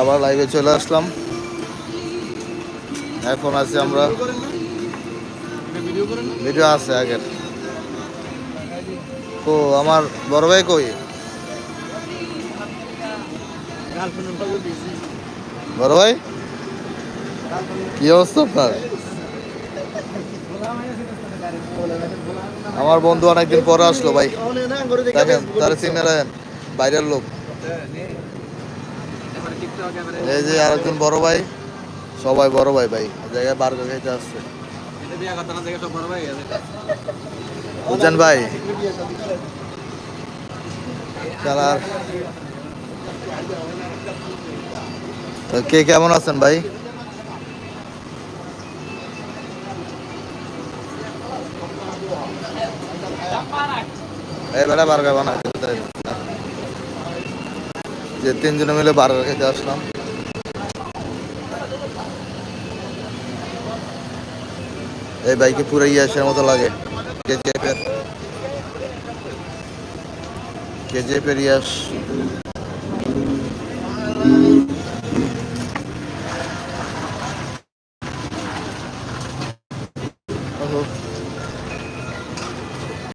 আবার লাইভে চলে আসলাম। এখন আছি আমরা। ভিডিও আছে আগের। তো আমার বড় ভাই কই? বড় ভাই? কি অবস্থা আপনার? আমার বন্ধু অনেকদিন পরে আসলো ভাই। দেখেন, তারা রাখেন, বাইরের লোক। এই যে আরেকজন বড় ভাই সবাই বড় ভাই ভাই জায়গায় বার্গার খাইতে আসছে। বুঝছেন ভাই খেলার কে কেমন আছেন ভাই? এই বেড়া বার্গার বানা যে তিনজনে মিলে বার্গার খেতে আসলাম। এই বাইকে পুরো ইয়াসের মতো লাগে। কেজিএফের কেজিএফের ইয়াস। ওহো।